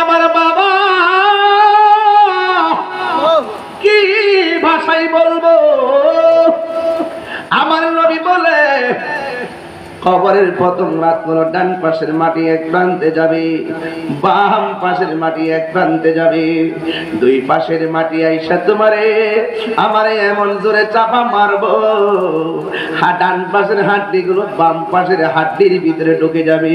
আমার বাবা কি ভাষায় বলব? আমার নবী বলে কবরের প্রথম রাত হলো ডান পাশের মাটি এক প্রান্তে যাবে, বাম পাশের মাটি এক প্রান্তে যাবে। দুই পাশের মাটি আইসা তোমারে, আমারে এমন জোরে চাপা মারবো। ডান পাশের হাড্ডি গুলো বাম পাশের হাড্ডির ভিতরে ঢুকে যাবে।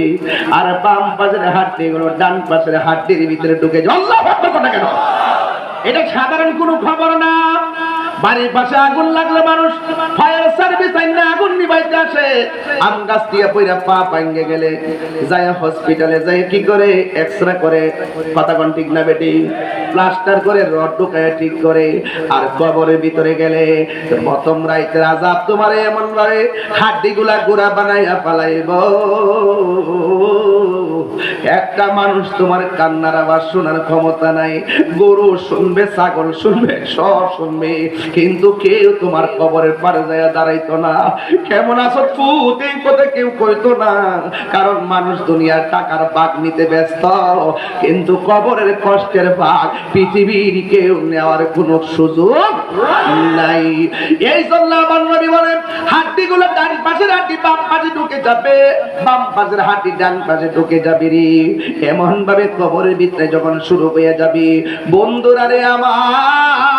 আর বাম পাশের হাড্ডি গুলো ডান পাশের হাড্ডির ভিতরে ঢুকে যাবে। কেন? এটা সাধারণ কোনো খবর বাড়ির পাশে আগুন লাগলে মানুষ ফায়ার সার্ভিস আইনা আগুন নিবাইতে আসে। আম গাছ দিয়ে পইরা পা ভাঙ্গে গেলে যায় হসপিটালে, যায় কি করে? এক্সরে করে কথা কোন ঠিক না বেটি? প্লাস্টার করে রড ঢুকায় ঠিক করে, আর কবরের ভিতরে গেলে প্রথম রাইতের আজাব তোমার এমন ভাবে হাড্ডি গুলা গুড়া বানাইয়া পালাইব একটা মানুষ তোমার কান্নার আওয়াজ শোনার ক্ষমতা নাই। গরু শুনবে, ছাগল শুনবে, সব শুনবে। কিন্তু কেউ তোমার কবরের পারে যায় দাঁড়াইতো না। কেমন আছো ফুত এই কথা কেউ কইতো না। কারণ মানুষ দুনিয়ার টাকার বাঘ নিতে ব্যস্ত। কিন্তু কবরের কষ্টের বাঘ পৃথিবীর কেউ নেওয়ার কোনো সুযোগ নাই। এই জন্য আমার নবী বলেন হাড্ডি গুলো ডান পাশের হাড্ডি বাম পাশে ঢুকে যাবে। বাম পাশের হাড্ডি ডান পাশে ঢুকে যাবে। রে এমন ভাবে কবরের ভিতরে যখন শুরু হয়ে যাবে বন্ধুরা রে আমার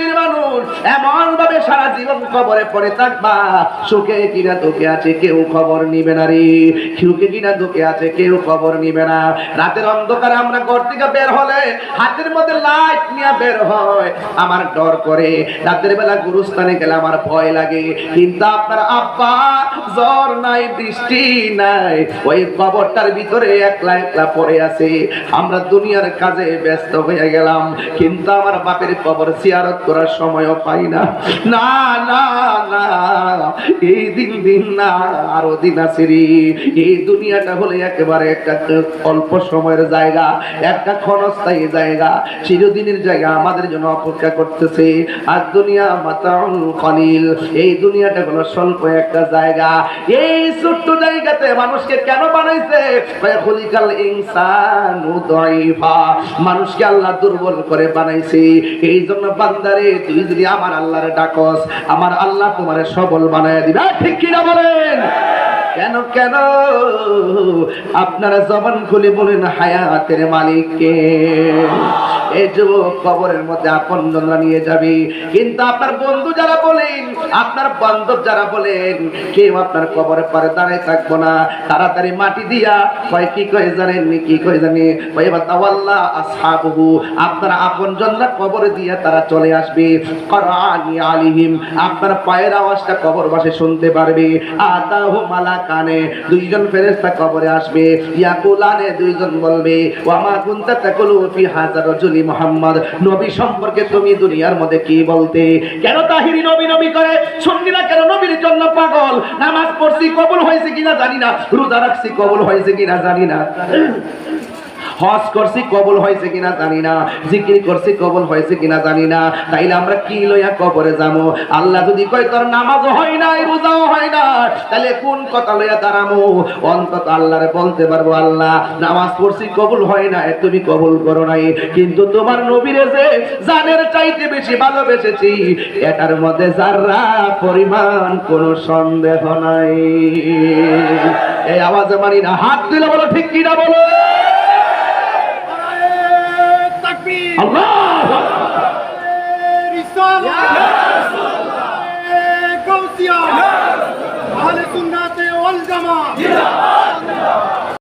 রাতের আমরা ঘর থেকে বের হলে, হাতের মধ্যে লাইট নিয়ে বের হয়। আমার ডর করে। রাতের বেলা গুরুস্থানে গেলে আমার ভয় লাগে। কিন্তু আপনার আব্বা, জ্বর নাই নাই। ওই ভিতরে একলা একলা পড়ে আছে। আমরা দুনিয়ার কাজে ব্যস্ত হয়ে গেলাম। কিন্তু আমার বাপের কবর সিয়ারত করার সময়ও পাই না। না না না, এই দিন দিন না, আরও দিন আছে রে। এই দুনিয়াটা হলে একেবারে একটা অল্প সময়ের জায়গা, একটা ক্ষণস্থায়ী জায়গা। চিরদিনের জায়গা আমাদের জন্য অপেক্ষা করতেছে। আর দুনিয়া মাতাউল কলিল, এই দুনিয়াটা হলো স্বল্প একটা জায়গা। এই ছোট্ট জায়গাতে মানুষকে কেন বানাইছে? খুলিকাল ইনসানু দাইফা। মানুষকে আল্লাহ দুর্বল করে বানাইছে। এই জন্য বান্দারে, তুই যদি আমার আল্লাহরে ডাকস, আমার আল্লাহ তোমার সবল বানায় দিবে। ঠিক কিনা বলেন? কেন কেন? আপনারা জবান খুলে বলেন হায়াতের মালিককে। এই যুবক কবরের মধ্যে আপন জনরা নিয়ে যাবে। কিন্তু আপনার বন্ধু যারা বলেন, আপনার বান্ধব যারা বলেন, কেউ আপনার কবরের পারে দাঁড়ায় থাকব না। তাড়াতাড়ি মাটি দিয়া কয়, কি কয়ে জানেন কি কয়ে জানে? কয়, এবার তাওয়াল্লাহ আসহাবহু। আপনার আপন জনরা কবরে দিয়া তারা চলে আসবে। করানি আলিহিম, আপনার পায়ের আওয়াজটা কবর বাসে শুনতে পারবে। আতাহু মালাকানে, দুইজন ফেরেশতা কবরে আসবে। ইয়াকুলানে দুইজন বলবে ওয়ামা কুনতা তাকুলু ফি হাজার রাজুলি মুহাম্মদ, নবী সম্পর্কে তুমি দুনিয়ার মধ্যে কি বলতে? কেন তাহিরি নবী নবী করে? সঙ্গীরা কেন নবীর জন্য পাগল? নামাজ পড়ছি, কবুল হয়েছে কিনা জানি না। রোজা রাখছি, কবুল হয়েছে কিনা জানি না। হজ করছি, কবুল হয়েছে কিনা জানি না। জিকির করছি, কবুল হয়েছে কিনা জানি না। তাইলে আমরা কি লইয়া কবরে যাব আল্লাহ যদি কয়, তোর নামাজও হয় না রোজাও হয় না তাহলে কোন কথা লইয়া দাঁড়ামো? অন্তত আল্লাহরে বলতে পারব, আল্লাহ, নামাজ পড়ছি, কবুল হয় না তুমি কবুল করো নাই। কিন্তু তোমার নবীরে যে জানের চাইতে বেশি ভালোবেসেছি, এটার মধ্যে যারা পরিমাণ কোনো সন্দেহ নাই। এই আওয়াজে মানি না। হাত দিলে বলো, ঠিক কিনা বলো? আল্লাহ! গাউসিয়া আহলে সুন্নাতে ওয়াল জামাত।